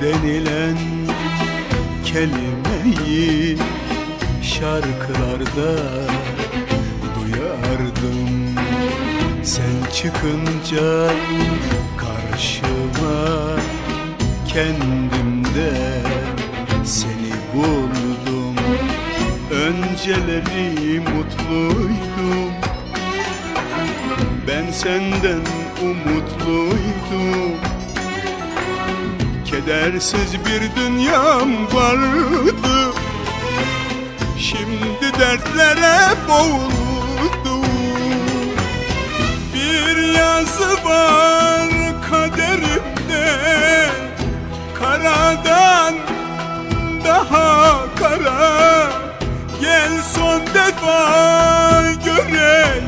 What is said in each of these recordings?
denilen kelimeyi şarkılarda duyardım. Sen çıkınca karşıma kendimde seni buldum. Önceleri mutluydum. Ben senden umutluydum Kedersiz bir dünyam vardı. Şimdi dertlere boğuldum Bir yazı var kaderimde. Karadan daha kara. Gel son defa göreyim.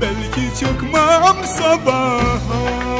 Belki çıkmam sabaha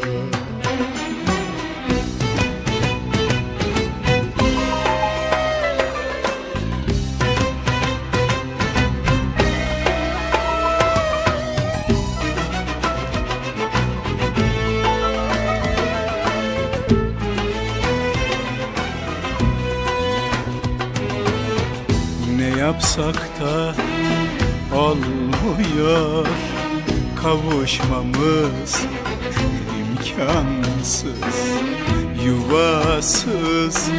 Yapsak da olmuyor. Kavuşmamız imkansız Yuvasız.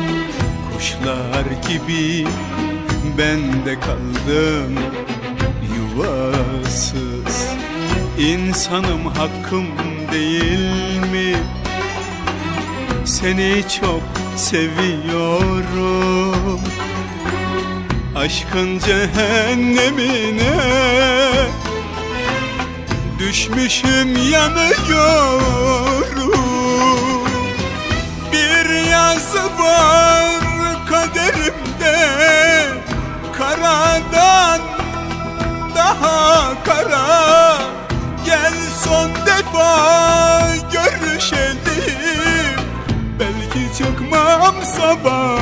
Kuşlar gibi Ben de kaldım yuvasız. İnsanım hakkım değil mi? Seni çok seviyorum Aşkın cehennemine Düşmüşüm yanıyorum Bir yazı var kaderimde Karadan daha kara. Gel son defa görüşelim Belki çıkmam sabaha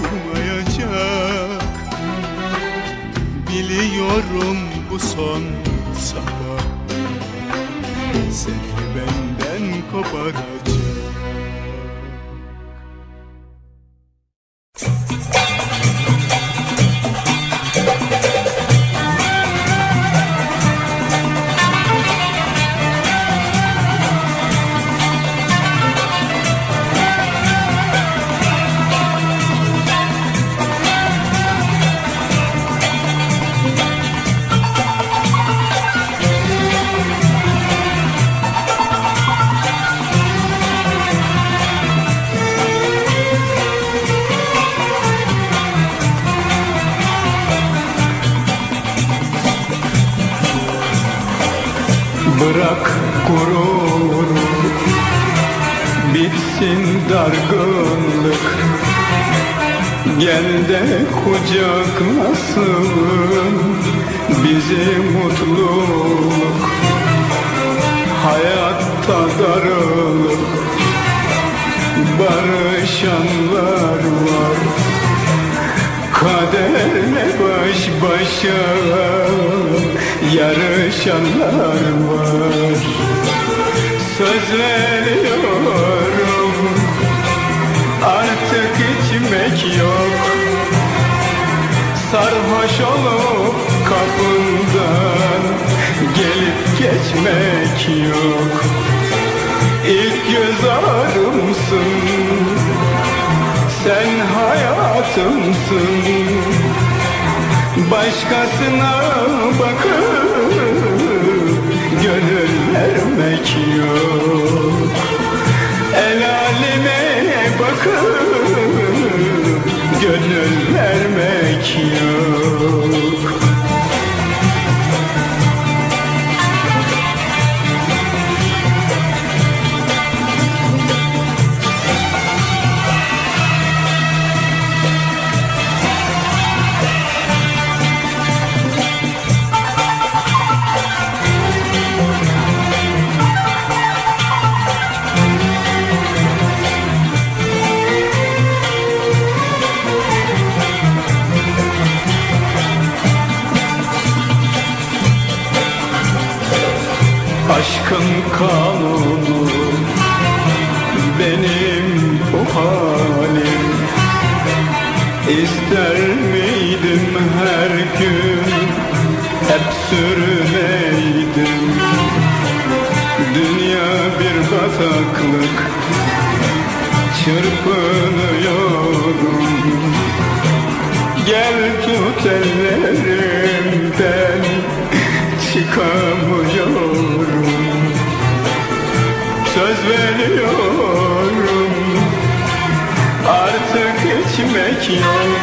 Biliyorum bu son sabah. Seni benden koparacak Bitsin dargınlık. Gel de kucaklasın Bizi mutluluk. Hayatta darılık. Barışanlar var. Kaderle baş başa. Yarışanlar var. Söz veriyorum Olup kapından gelip geçmek yok. İlk göz ağrımsın sen hayatımsın. Başkasına bakıp gönül vermek yok El aleme bakıp gönül vermek yok Aşkın kanunu benim bu halim. İster miydim her gün hep sürüneydim Dünya bir bataklık çırpınıyorum Gel tut ellerimden çıkamıyorum Söz veriyorum artık içmek yok.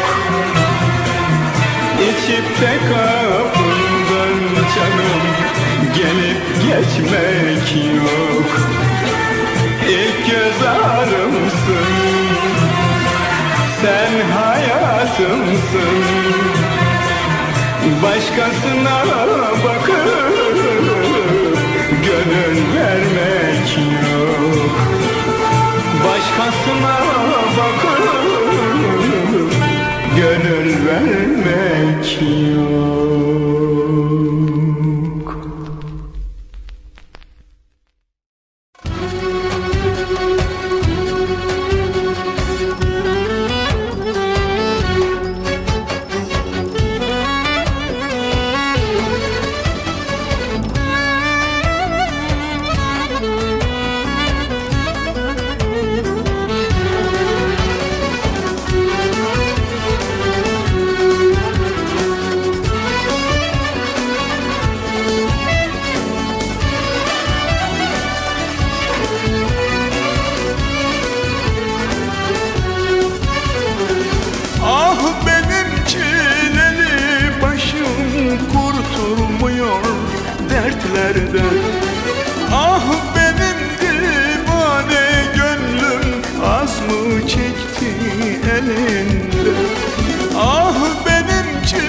İçip de kapından canım gelip geçmek yok. İlk göz ağrımsın. Sen hayatımsın. Başkasına bakıp gönül yok Başkasına bakıp gönül vermek yok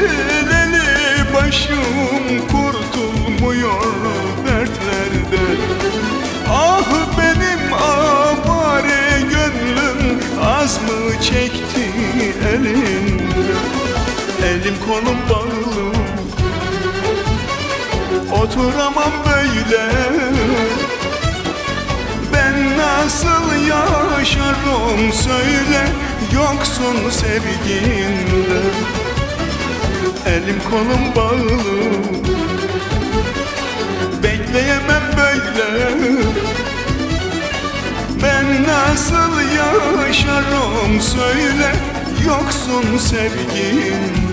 çileli başım kurtulmuyor dertlerden Ah benim avare gönlüm az mı çekti elinde? Elim kolum bağlı. Oturamam böyle. Ben nasıl yaşarım söyle Yoksun sevginde Elim kolum bağlı. Bekleyemem böyle. Ben nasıl yaşarım söyle Yoksun sevgimde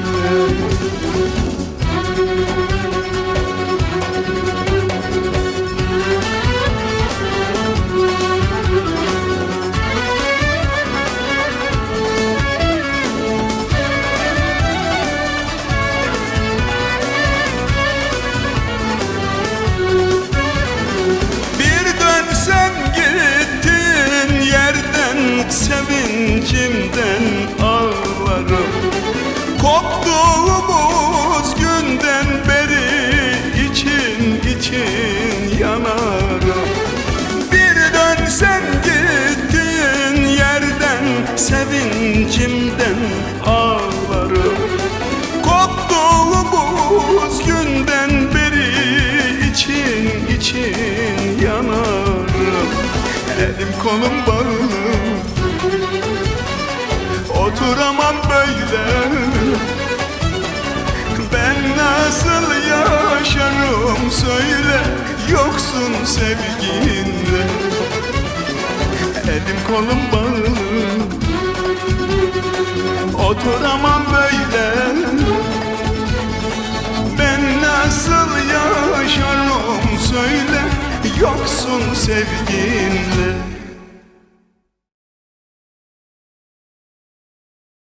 kolum bağlı Oturamam böyle. Ben nasıl yaşarım söyle Yoksun sevginde. Elim kolum bağlı Oturamam böyle. Ben nasıl yaşarım söyle sevginle